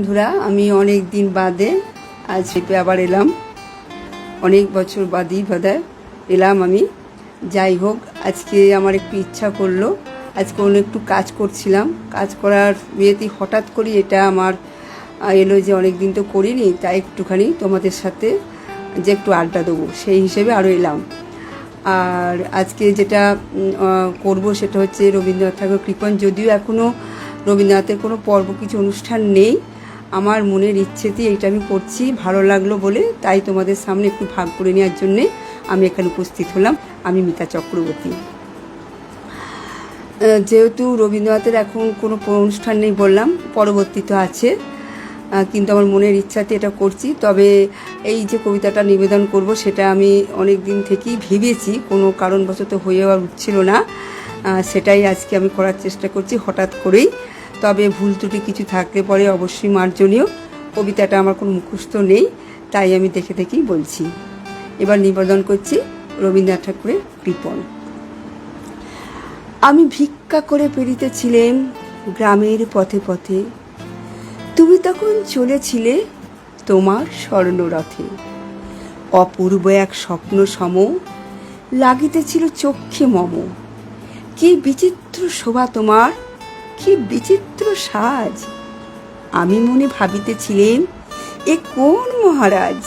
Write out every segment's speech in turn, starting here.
বন্ধুরা, আমি অনেক দিন বাদে আজ শিল্পে আবার এলাম। অনেক বছর বাদই বোধহয় এলাম আমি। যাই হোক, আজকে আমার একটু ইচ্ছা করল। আজকে অন্য একটু কাজ করছিলাম। কাজ করার বিয়েতে হঠাৎ করে এটা আমার এলো যে অনেক দিন তো করিনি, তাই একটুখানি তোমাদের সাথে যে একটু আড্ডা দেবো, সেই হিসেবে আরও এলাম। আর আজকে যেটা করব সেটা হচ্ছে রবীন্দ্রনাথ ঠাকুর কৃপণ। যদিও এখনও রবীন্দ্রনাথের কোনো পর্ব কিছু অনুষ্ঠান নেই আমার মনের ইচ্ছেতেই এইটা আমি করছি, ভালো লাগল বলে তাই তোমাদের সামনে একটু ভাগ করে নেওয়ার জন্যে আমি এখানে উপস্থিত হলাম। আমি মিতা চক্রবর্তী। যেহেতু রবীন্দ্রনাথের এখন কোনো অনুষ্ঠান নেই বললাম পরবর্তীতে আছে। কিন্তু আমার মনের ইচ্ছাতে এটা করছি। তবে এই যে কবিতাটা নিবেদন করব সেটা আমি অনেক দিন থেকেই ভেবেছি, কোনো কারণবশত হয়ে আর উঠছিল না সেটাই আজকে আমি করার চেষ্টা করছি, হঠাৎ করেই। তবে ভুল ত্রুটি কিছু থাকলে পরে অবশ্যই মার্জনীয়। কবিতাটা আমার কোনো মুখস্থ নেই, তাই আমি দেখে দেখেই বলছি। এবার নিবেদন করছি রবীন্দ্রনাথ ঠাকুরের কৃপণ। আমি ভিক্ষা করে পেরিতেছিলেম গ্রামের পথে পথে। তুমি তখন চলেছিলে তোমার স্বর্ণরথে। অপূর্ব এক স্বপ্ন সম, লাগিতেছিল চক্ষে মম। কি বিচিত্র শোভা তোমার কি বিচিত্র সাজ। আমি মনে ভাবিতেছিলেন, এ কোন মহারাজ?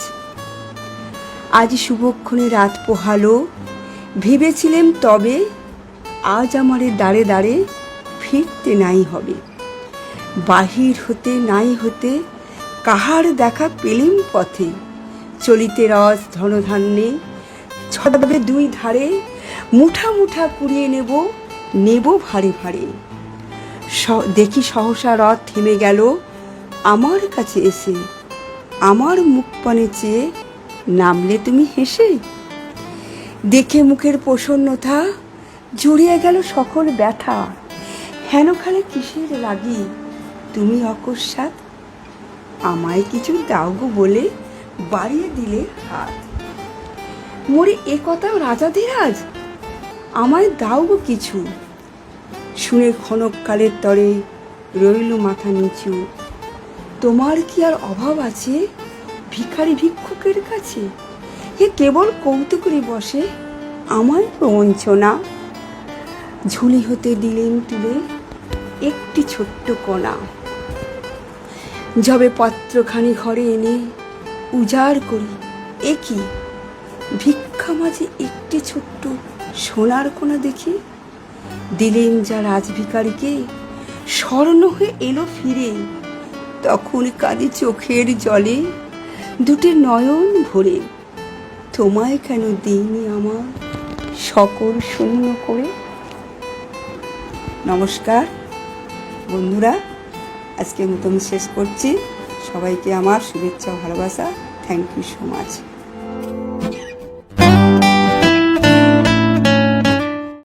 আজ শুভক্ষণে রাত পোহালো, ভেবেছিলেন তবে আজ আমারে দাঁড়ে দাঁড়ে ফিরতে নাই হবে। বাহির হতে নাই হতে কাহার দেখা পেলেম পথে? চলিতে রস ধনধান্যে ছড়াবে দুই ধারে মুঠা মুঠা কুড়িয়ে নেব নেব ভারে ভারে। দেখি সহসা রথ থেমে গেল। আমার কাছে এসে, আমার মুখ পানে চেয়ে নামলে তুমি হেসে? দেখে মুখের প্রসন্নতা জুড়িয়ে গেল সকল ব্যথা। হেন খালে কিসের লাগি? তুমি অকস্মাৎ আমায় কিছু দাও গো বলে বাড়িয়ে দিলে হাত। মোরে এ কথা রাজাধিরাজ? আমায় দাও গো কিছু। শুনে ক্ষণকালের তরে রইল মাথা নিচু। তোমার কি আর অভাব আছে ভিখারি ভিক্ষুকের কাছে? হে কেবল কৌতুকরে বসে আমার প্রবঞ্চনা ঝুলি হতে দিলেন তুলে একটি ছোট্ট কণা। যবে পত্রখানি ঘরে এনে উজাড় করি এ কি ভিক্ষা মাঝে একটি ছোট্ট সোনার কোনা দেখি। দিলেন যা রাজভিকারীকে। স্মরণ হয়ে এলো ফিরে। তখন কাঁদি চোখের জলে। দুটি নয়ন ভরে। তোমায় কেন দিইনি আমার সকল শূন্য করে? নমস্কার। বন্ধুরা, আজকের মতো শেষ করছি। সবাইকে আমার শুভেচ্ছা ভালোবাসা। Thank you so much